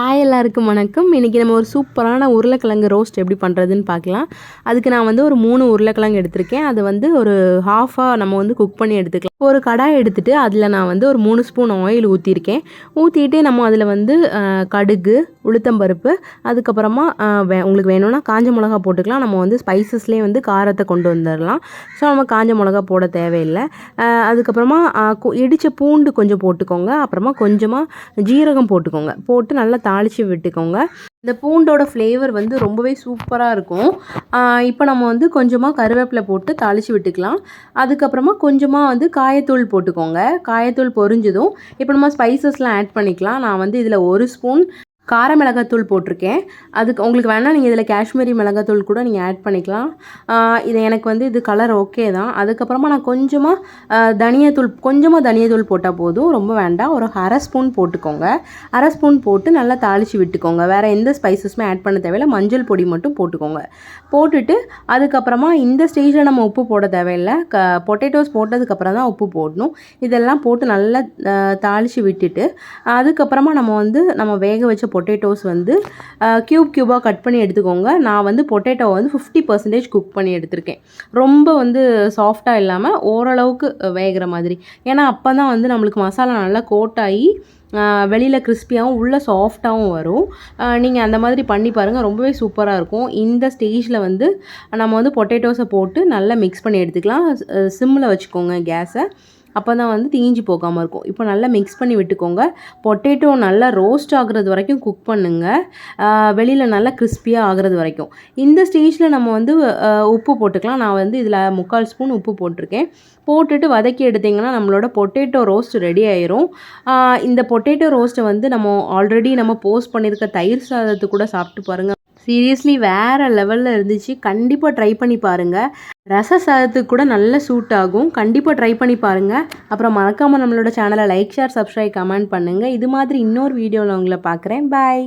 Hi எல்லாருக்கும் வணக்கம். இன்றைக்கி நம்ம ஒரு சூப்பரான உருளைக்கிழங்கு ரோஸ்ட் எப்படி பண்ணுறதுன்னு பார்க்கலாம். அதுக்கு நான் வந்து ஒரு மூணு உருளைக்கிழங்கு எடுத்திருக்கேன். அதை வந்து ஒரு ஹாஃபாக நம்ம வந்து குக் பண்ணி எடுத்துக்கலாம். ஒரு கடாய் எடுத்துகிட்டு அதில் நான் வந்து ஒரு மூணு ஸ்பூன் ஆயில் ஊற்றிருக்கேன் ஊற்றிட்டு நம்ம அதில் வந்து கடுகு உளுத்தம்பருப்பு அதுக்கப்புறமா வே உங்களுக்கு வேணும்னா காஞ்ச மிளகா போட்டுக்கலாம். நம்ம வந்து ஸ்பைசஸ்லேயே வந்து காரத்தை கொண்டு வந்துடலாம் ஸோ நம்ம காஞ்ச மிளகா போட தேவையில்லை. அதுக்கப்புறமா இடித்த பூண்டு கொஞ்சம் போட்டுக்கோங்க. அப்புறமா கொஞ்சமாக ஜீரகம் போட்டுக்கோங்க. போட்டு நல்லா தாளித்து விட்டுக்கோங்க. இந்த பூண்டோட ஃப்ளேவர் வந்து ரொம்பவே சூப்பராக இருக்கும். இப்போ நம்ம வந்து கொஞ்சமாக கருவேப்பிலை போட்டு தாளித்து விட்டுக்கலாம். அதுக்கப்புறமா கொஞ்சமாக வந்து காயத்தூள் போட்டுக்கோங்க. காயத்தூள் பொரிஞ்சதும் இப்போ நம்ம ஸ்பைசஸ்லாம் ஆட் பண்ணிக்கலாம். நான் வந்து இதில் ஒரு ஸ்பூன் கார மிளகாத்தூள் போட்டிருக்கேன். அதுக்கு உங்களுக்கு வேணால் நீங்கள் இதில் காஷ்மீரி மிளகாத்தூள் கூட நீங்கள் ஆட் பண்ணிக்கலாம். இது எனக்கு வந்து இது கலர் ஓகே தான். அதுக்கப்புறமா நான் கொஞ்சமாக தனியாத்தூள் கொஞ்சமாக தனியாத்தூள் போட்டால் போதும். ரொம்ப வேண்டாம். ஒரு அரை ஸ்பூன் போட்டுக்கோங்க. அரை ஸ்பூன் போட்டு நல்லா தாளித்து விட்டுக்கோங்க. வேறு எந்த ஸ்பைசஸுமே ஆட் பண்ண தேவையில்ல. மஞ்சள் பொடி மட்டும் போட்டுக்கோங்க. போட்டுட்டு அதுக்கப்புறமா இந்த ஸ்டேஜில் நம்ம உப்பு போட தேவையில்லை. க பொட்டேட்டோஸ் போட்டதுக்கப்புறம் தான் உப்பு போடணும். இதெல்லாம் போட்டு நல்லா தாளித்து விட்டுட்டு அதுக்கப்புறமா நம்ம வந்து நம்ம வேக வச்ச பொட்டேட்டோஸ் வந்து க்யூப் க்யூபாக கட் பண்ணி எடுத்துக்கோங்க. நான் வந்து பொட்டேட்டோ வந்து ஃபிஃப்டி பர்சன்டேஜ் குக் பண்ணி எடுத்திருக்கேன். ரொம்ப வந்து சாஃப்டாக இல்லாமல் ஓரளவுக்கு வேகிற மாதிரி. ஏன்னா அப்போ தான் வந்து நம்மளுக்கு மசாலா நல்லா கோட்டாகி வெளியில் கிறிஸ்பியாகவும் உள்ளே சாஃப்டாகவும் வரும். நீங்கள் அந்த மாதிரி பண்ணி பாருங்கள் ரொம்பவே சூப்பராக இருக்கும். இந்த ஸ்டேஜில் வந்து நம்ம வந்து பொட்டேட்டோஸை போட்டு நல்லா மிக்ஸ் பண்ணி எடுத்துக்கலாம். சிம்மில் வச்சுக்கோங்க கேஸை. அப்போ தான் வந்து தீஞ்சு போகாமல் இருக்கும். இப்போ நல்லா மிக்ஸ் பண்ணி விட்டுக்கோங்க. பொட்டேட்டோ நல்லா ரோஸ்ட் ஆகுறது வரைக்கும் குக் பண்ணுங்கள் வெளியில் நல்லா கிறிஸ்பியாக ஆகிறது வரைக்கும். இந்த ஸ்டேஜில் நம்ம வந்து உப்பு போட்டுக்கலாம். நான் வந்து இதில் முக்கால் ஸ்பூன் உப்பு போட்டிருக்கேன். போட்டுட்டு வதக்கி எடுத்திங்கன்னா நம்மளோட பொட்டேட்டோ ரோஸ்ட் ரெடி ஆயிரும். இந்த பொட்டேட்டோ ரோஸ்ட்டை வந்து நம்ம ஆல்ரெடி நம்ம போஸ்ட் பண்ணியிருக்க தயிர் சாதத்து கூட சாப்பிட்டு பாருங்கள் சீரியஸ்லி வேறு லெவலில் இருந்துச்சு. கண்டிப்பாக ட்ரை பண்ணி பாருங்கள் ரச சாதத்துக்கு கூட நல்ல சூட் ஆகும். கண்டிப்பாக ட்ரை பண்ணி பாருங்கள் அப்புறம் மறக்காமல் நம்மளோட சேனலை லைக் ஷேர் சப்ஸ்கிரைப் கமெண்ட் பண்ணுங்கள் இது மாதிரி இன்னொரு வீடியோவில் உங்களை பார்க்குறேன். பாய்